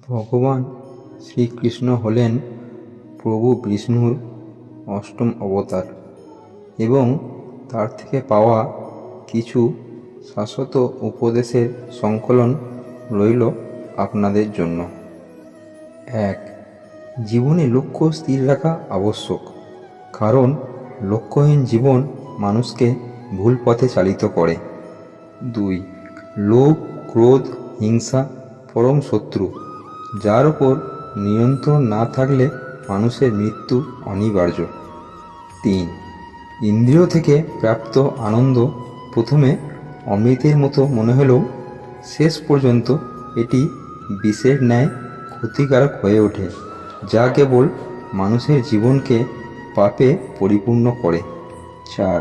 ভগবান শ্রীকৃষ্ণ হলেন প্রভু বিষ্ণুর অষ্টম অবতার এবং তার থেকে পাওয়া কিছু শাশ্বত উপদেশের সংকলন রইল আপনাদের জন্য। এক, জীবনে লক্ষ্য স্থির রাখা আবশ্যক, কারণ লক্ষ্যহীন জীবন মানুষকে ভুল পথে চালিত করে। দুই, লোভ, ক্রোধ, হিংসা পরম শত্রু। যার ওপর নিয়ন্ত্রণ না থাকলে মানুষের মৃত্যু অনিবার্য। তিন, ইন্দ্রিয় থেকে প্রাপ্ত আনন্দ প্রথমে অমৃতের মতো মনে হলেও শেষ পর্যন্ত এটি বিষের ন্যায় ক্ষতিকারক হয়ে ওঠে, যা কেবল মানুষের জীবনকে পাপে পরিপূর্ণ করে। চার,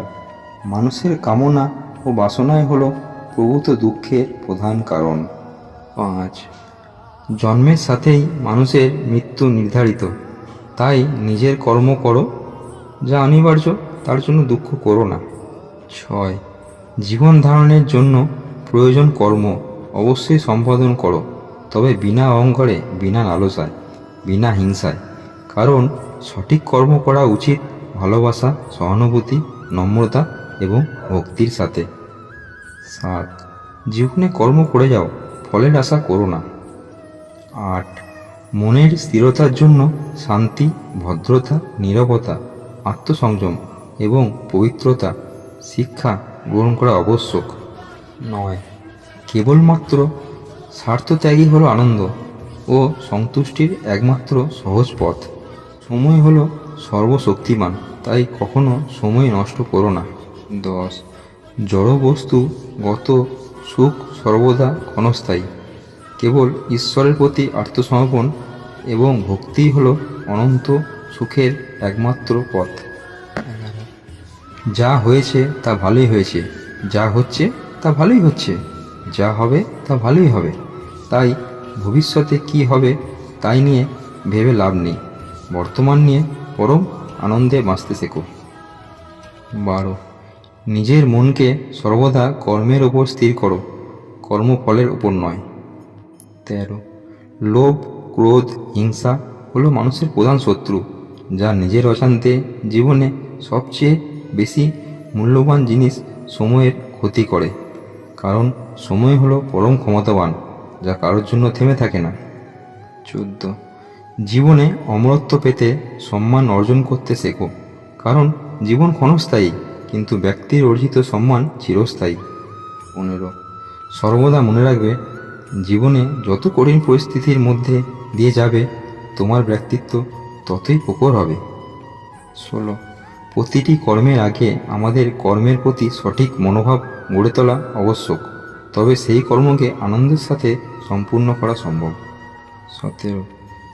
মানুষের কামনা ও বাসনাই হলো প্রভূত দুঃখের প্রধান কারণ। পাঁচ জন্মের সাথেই মানুষের মৃত্যু নির্ধারিত। তাই নিজের কর্ম করো, যা অনিবার্য, তার জন্য দুঃখ করো না। ছয়, জীবন ধারণের জন্য প্রয়োজন কর্ম, অবশ্যই সম্পাদন করো। তবে বিনা অহংকারে, বিনা লালসায়, বিনা হিংসায়। কারণ সঠিক কর্ম করা উচিত ভালোবাসা, সহানুভূতি, নম্রতা এবং ভক্তির সাথে। সাত জীবনে কর্ম করে যাও, ফলের আশা করো না। আট মনের স্থিরতার জন্য শান্তি, ভদ্রতা, নীরবতা, আত্মসংযম এবং পবিত্রতা, শিক্ষা গ্রহণ করা আবশ্যক। নয়। কেবলমাত্র স্বার্থত্যাগই হলো আনন্দ ও সন্তুষ্টির একমাত্র সহজ পথ। সময় হলো সর্বশক্তিমান, তাই কখনো সময় নষ্ট করো না। দশ। জড় বস্তু গত সুখ সর্বদা ক্ষণস্থায়ী। কেবল ঈশ্বরের প্রতি আত্মসমর্পণ এবং ভক্তিই হল অনন্ত সুখের একমাত্র পথ। যা হয়েছে তা ভালোই হয়েছে, যা হচ্ছে তা ভালোই হচ্ছে, যা হবে তা ভালোই হবে। তাই ভবিষ্যতে কি হবে তাই নিয়ে ভেবে লাভ নেই। বর্তমান নিয়ে পরম আনন্দে বাঁচতে শেখো। বারো। নিজের মনকে সর্বদা কর্মের ওপর স্থির করো, কর্মফলের ওপর নয়। তেরো লোভ, ক্রোধ, হিংসা হলো মানুষের প্রধান শত্রু, যা নিজের অজান্তে জীবনে সবচেয়ে বেশি মূল্যবান জিনিস সময়ের ক্ষতি করে। কারণ সময় হলো পরম ক্ষমতাবান, যা কারোর জন্য থেমে থাকে না। চোদ্দ। জীবনে অমরত্ব পেতে সম্মান অর্জন করতে শেখো। কারণ জীবন ক্ষণস্থায়ী, কিন্তু ব্যক্তির অর্জিত সম্মান চিরস্থায়ী। পনেরো। সর্বদা মনে রাখবে জীবনে যত কঠিন পরিস্থিতির মধ্যে দিয়ে যাবে, তোমার ব্যক্তিত্ব ততই প্রখর হবে। ষোলো। প্রতিটি কর্মের আগে আমাদের কর্মের প্রতি সঠিক মনোভাব গড়ে তোলা আবশ্যক, তবে সেই কর্মকে আনন্দের সাথে সম্পূর্ণ করা সম্ভব। সতেরো।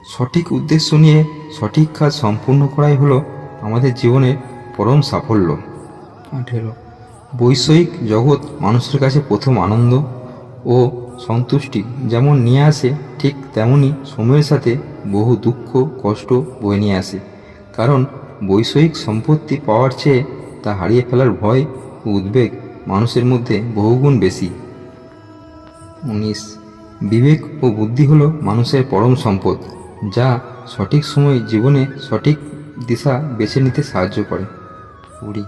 সঠিক উদ্দেশ্য নিয়ে সঠিক কাজ সম্পূর্ণ করাই হলো আমাদের জীবনের পরম সাফল্য। আঠেরো। বৈষয়িক জগৎ মানুষের কাছে প্রথম আনন্দ ও সন্তুষ্টি যেমন নিয়ে আসে, ঠিক তেমনি সময়ের সাথে বহু দুঃখ, কষ্ট বয়ে নিয়ে আসে। কারণ বৈষয়িক সম্পত্তি পাওয়ার চেয়ে তা হারিয়ে ফেলার ভয় ও উদ্বেগ মানুষের মধ্যে বহুগুণ বেশি। উনিশ। বিবেক ও বুদ্ধি হলো মানুষের পরম সম্পদ, যা সঠিক সময় জীবনে সঠিক দিশা বেছে নিতে সাহায্য করে। কুড়ি।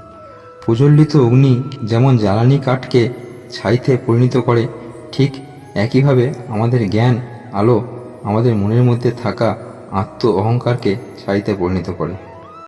প্রজ্বলিত অগ্নি যেমন জ্বালানি কাঠকে ছাইতে পরিণত করে, ঠিক একইভাবে আমাদের জ্ঞান আলো আমাদের মনের মধ্যে থাকা আত্ম অহংকারকে ছাইতে পরিণত করে।